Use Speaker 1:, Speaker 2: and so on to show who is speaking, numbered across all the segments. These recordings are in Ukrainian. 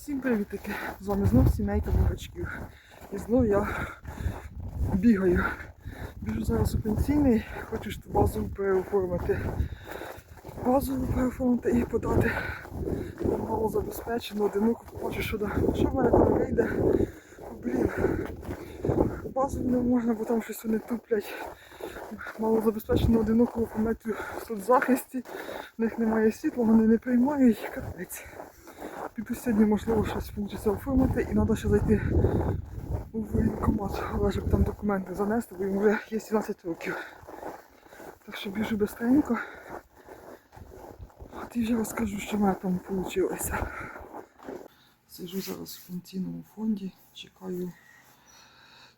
Speaker 1: Всім привітики! З вами знов сімейка бурачків. І знов я бігаю. Біжу зараз у пенсійний, хочу ту базу переоформити. Базу переоформити і подати мало забезпечену одиноку. Хочу, що, да. що в мене там вийде. Блін. Базу не можна, бо там щось вони туплять. Мало забезпечену одиноку оформляти в соцзахисті. В них немає світла, вони не приймають. Капець. Піду сьогодні, можливо, щось вийде оформити і треба ще зайти у воєнкомат, але щоб там документи занести, бо йому вже є 17 років. Так що біжу быстренько. От і вже розкажу, що в мене там вийшло. Сиджу зараз в пенсійному фонді, чекаю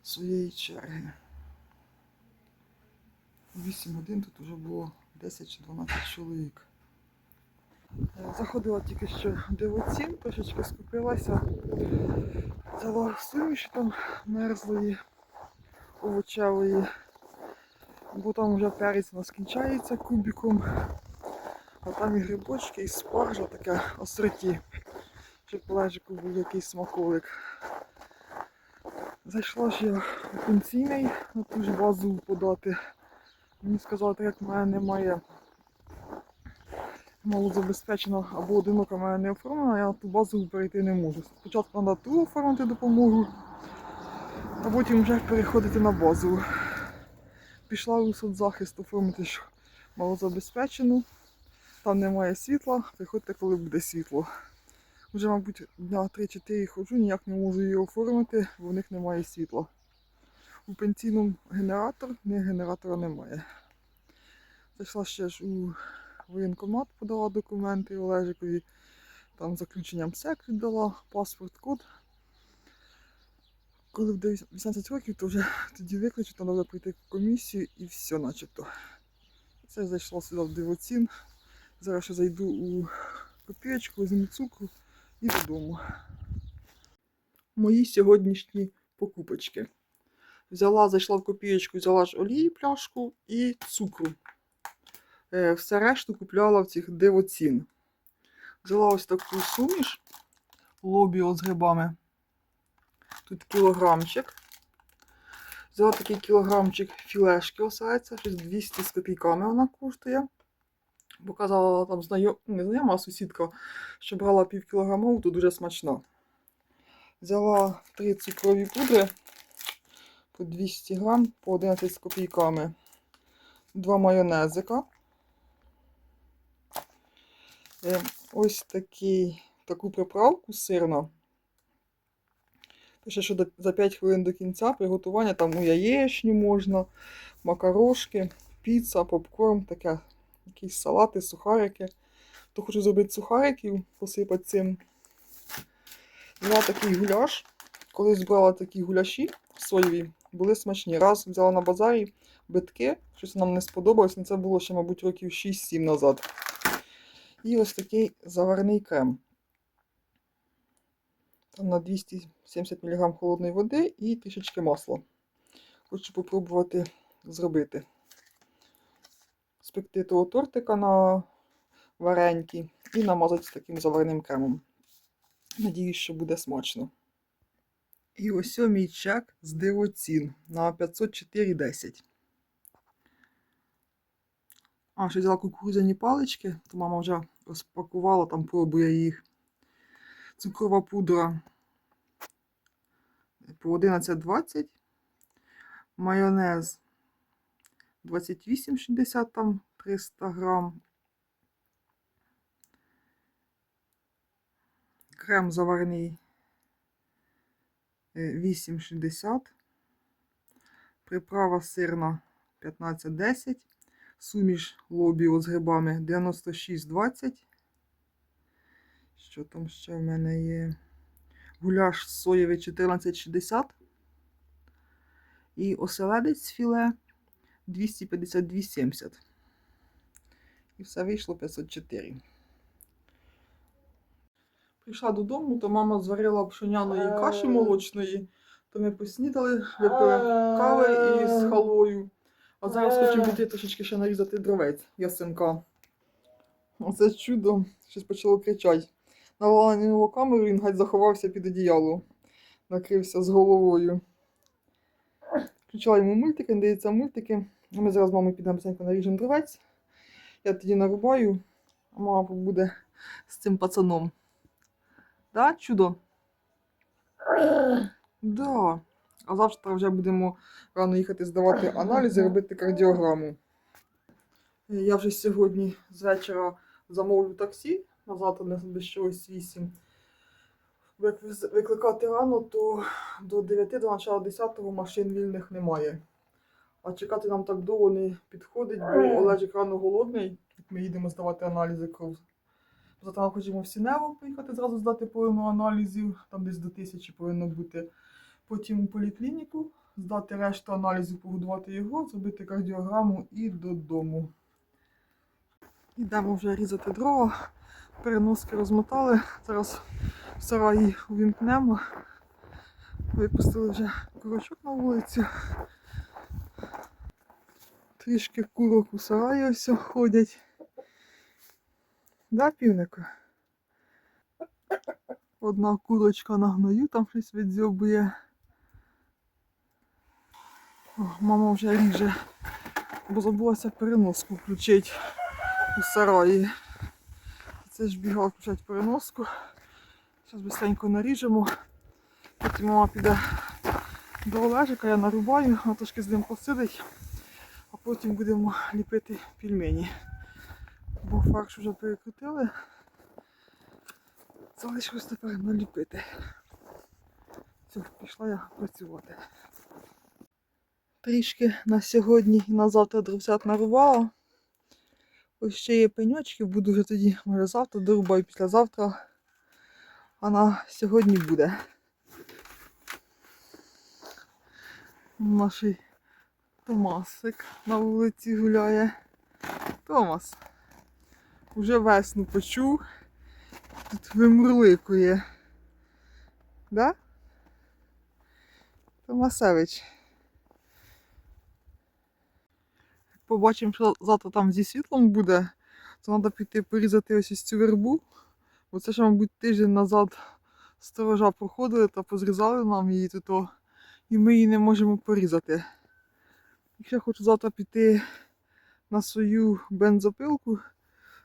Speaker 1: своєї черги. 8 годин тут вже було 10 чи 12 чоловік. Заходила тільки що дивоцін, трошечки скупилася. Взяла суміші там мерзлої, овочевої, бо там вже перець у нас кінчається кубіком, а там і грибочки, і спаржа таке остроті, щоб Олежику був якийсь смаколик. Зайшла ж я у пенсійний на ту ж базу подати. Мені сказали, так як в мене немає малозабезпечена або одинока мене не оформлена, я на ту базу перейти не можу. Спочатку треба ту оформити допомогу, а потім вже переходити на базу. Пішла у соцзахист оформити ж малозабезпечену. Там немає світла, приходьте, коли буде світло. Вже, мабуть, дня 3-4 ходжу, ніяк не можу її оформити, бо в них немає світла. У пенсійному генератор, ні генератора немає. Зайшла ще ж у воєнкомат, подала документи Олежикові, там заключенням СЕК віддала, паспорт, код. Коли буде 18 років, то вже тоді викличу, там треба прийти в комісію і все начебто. Це я зайшла сюди в дивоцін. Зараз ще зайду у копієчку, візьму цукру і додому. Мої сьогоднішні покупочки. Взяла, зайшла в копієчку, взяла ж олії пляшку і цукру. Е, Все решту купляла в цих дивоцін. Взяла ось таку суміш лобіо з грибами. Тут кілограмчик. Взяла такий кілограмчик філешки оселеця, щось 200 з копійками вона коштує. Бо казала там знайом... не знайома, а сусідка, що брала пів кілограмову, то дуже смачна. Взяла три цукрові пудри по 200 грам, по 11 з копійками. Два майонезика. Е, Ось такий, таку приправку сирну. Пише, що за 5 хвилин до кінця приготування там у яєчню можна, макарошки, піца, попкорн, таке, якісь салати, сухарики. То хочу зробити сухариків, посипати цим. Взяла такий гуляш. Колись брала такі гуляші соєві, були смачні. Раз взяла на базарі битки, щось нам не сподобалось, але це було ще, мабуть, років 6-7 назад. І ось такий заварний крем. Там на 270 мг холодної води і трішечки масла. Хочу попробувати зробити. Спекти того тортика на вареньки і намазати таким заварним кремом. Надіюсь, що буде смачно. І ось мій чек з дивоцін на 504,10. А, ще взяла кукурудзяні палички, то мама вже розпакувала, там пробує їх. Цукрова пудра по 11,20. Майонез 28,60 там 300 грам. Крем заварний е, 8,60. Приправа сирна 15,10. Суміш лобіо з грибами 96,20. Що там ще в мене є? Гуляш соєвий 14,60. І оселедець філе 252,70. І все вийшло 504. Прийшла додому, то мама зварила пшеняної каші молочної. То ми поснідали, випили кави із халвою. А зараз хочемо піти трошечки ще нарізати дровець ясенка. Оце чудо, щось почало кричати. навела на нього камеру, він геть заховався під одіяло. Накрився з головою. Включила йому мультики, дивиться мультики. Ми зараз з мамою підемо быстренько наріжемо дровець. Я тоді нарубаю, а мама побуде з цим пацаном. Да, чудо? Да. А завтра вже будемо рано їхати здавати аналізи, робити кардіограму. Е, Я вже сьогодні з вечора замовлю таксі на завтра на без чогось 8. Як викликати рано, то до 9 до начала 10 машин вільних немає. А чекати нам так довго не підходить, бо Олежик рано голодний, як ми їдемо здавати аналізи кров. Завтра ми хочемо в Сінево поїхати зразу здати половину аналізів, там десь до тисячі повинно бути. Потім у поліклініку, здати решту аналізів, погодувати його, зробити кардіограму і додому. Йдемо вже різати дрова, переноски розмотали. Зараз в сараї увімкнемо. Випустили вже курочок на вулицю. Трішки курок у сараї ось ходять. Да, півнику? Одна курочка на гною там щось відзьобує. Мама вже ріже, бо забулася переноску включити у сараї. Це ж бігала включати переноску. Зараз быстренько наріжемо. Потім мама піде до Олежика, я нарубаю, вона трошки з ним посидить, а потім будемо ліпити пельмені. Бо фарш вже перекрутили. Залишилось тепер наліпити. Все, пішла я працювати. Трішки на сьогодні і на завтра дровсят нарубала. Ось ще є пеньочки, буду вже тоді, може завтра дорубаю післязавтра. А на сьогодні буде. Наш Томасик на вулиці гуляє. Томас. Уже весну почув. Тут вимурликує. Да? Томасевич. Побачимо, що завтра там зі світлом буде, то треба піти порізати ось цю вербу. Бо це ще, мабуть, тиждень назад сторожа проходили та позрізали нам її тут, і ми її не можемо порізати. Якщо я хочу завтра піти на свою бензопилку,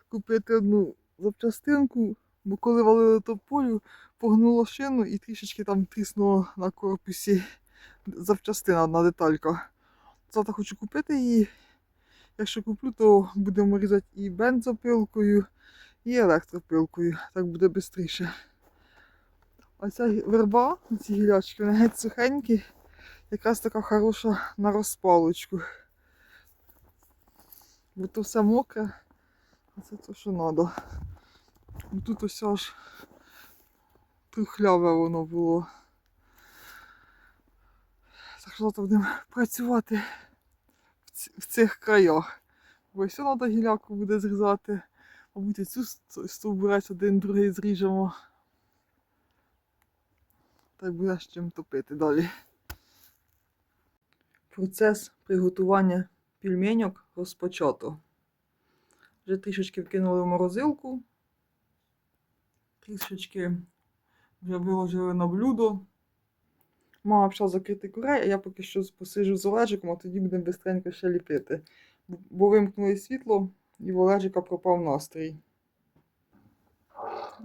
Speaker 1: купити одну запчастинку, бо коли валили тополю, погнуло шину і трішечки там тріснуло на корпусі запчастина одна деталька. Завтра хочу купити її. Якщо куплю, то будемо різати і бензопилкою, і електропилкою. Так буде швидше. А ця гі- верба, ці гілячки, вони геть сухенькі, якраз така хороша на розпалочку. Бо то все мокре, а це то, що треба. Тут ось аж трухляве воно було. Так що будемо працювати в цих краях. Бо все треба гіляку буде зрізати. Мабуть, цю ст- стовбурець один другий зріжемо. Та й буде з чим топити далі. Процес приготування пельменьок розпочато. Вже трішечки вкинули в морозилку. Трішечки вже виложили на блюдо. Мама пішла закрити курей, а я поки що посижу з Олежиком, а тоді будемо бистренько ще ліпити. Бо- вимкнули світло, і в Олежика пропав настрій.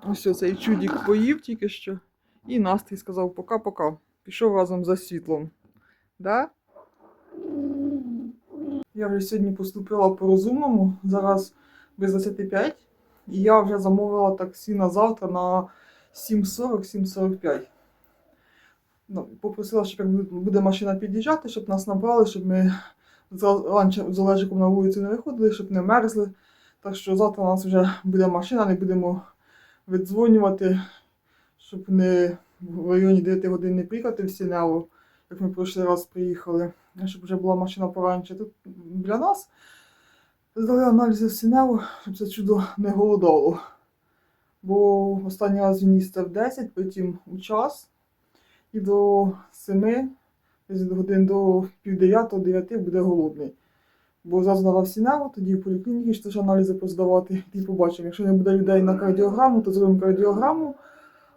Speaker 1: Ось оцей чудік поїв тільки що. І настрій сказав пока-пока. Пішов разом за світлом. Да? Я вже сьогодні поступила по-розумному, зараз без 25. І я вже замовила таксі на завтра на 7.40-7.45. Ну, попросила, щоб буде- машина під'їжджати, щоб нас набрали, щоб ми з Олежиком на вулицю не виходили, щоб не мерзли. Так що завтра у нас вже буде машина, не будемо віддзвонювати, щоб не в районі 9 годин не приїхати в Сінево, як ми прошлий раз приїхали, щоб вже була машина пораніше тут біля нас. Здали аналізи в Сінево, щоб це чудо не голодало. Бо останній раз він їсти в 10, потім у час і до 7, десь до годин до пів 9 9 буде голодний. Бо зразу треба в тоді в поліклініці теж аналізи поздавати. І побачимо. Якщо не буде людей на кардіограму, то зробимо кардіограму,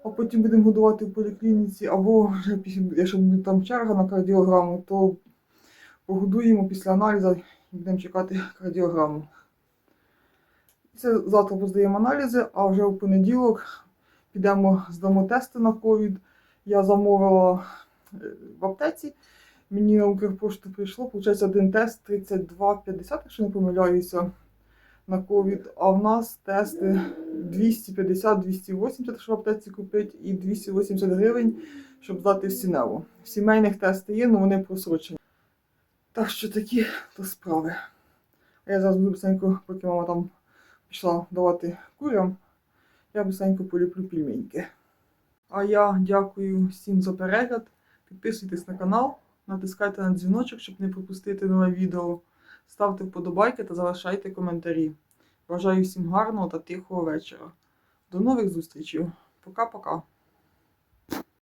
Speaker 1: а потім будемо годувати в поліклініці. Або вже якщо буде там черга на кардіограму, то погодуємо після аналізу і будемо чекати кардіограму. Це завтра поздаємо аналізи, а вже в понеділок підемо здамо тести на ковід. Я замовила е, в аптеці. Мені на Укрпошту прийшло, виходить, один тест 32,50, якщо не помиляюся, на ковід. А в нас тести 250-280, якщо в аптеці купити, і 280 гривень, щоб здати в Сінево. Сімейних тести є, але вони просрочені. Так що такі то справи. А я зараз буду быстренько, поки мама там пішла давати курям, я быстренько поліплю пельменьки. А я дякую всім за перегляд. Підписуйтесь на канал, натискайте на дзвіночок, щоб не пропустити нове відео. Ставте вподобайки та залишайте коментарі. Бажаю всім гарного та тихого вечора. До нових зустрічей. Пока-пока.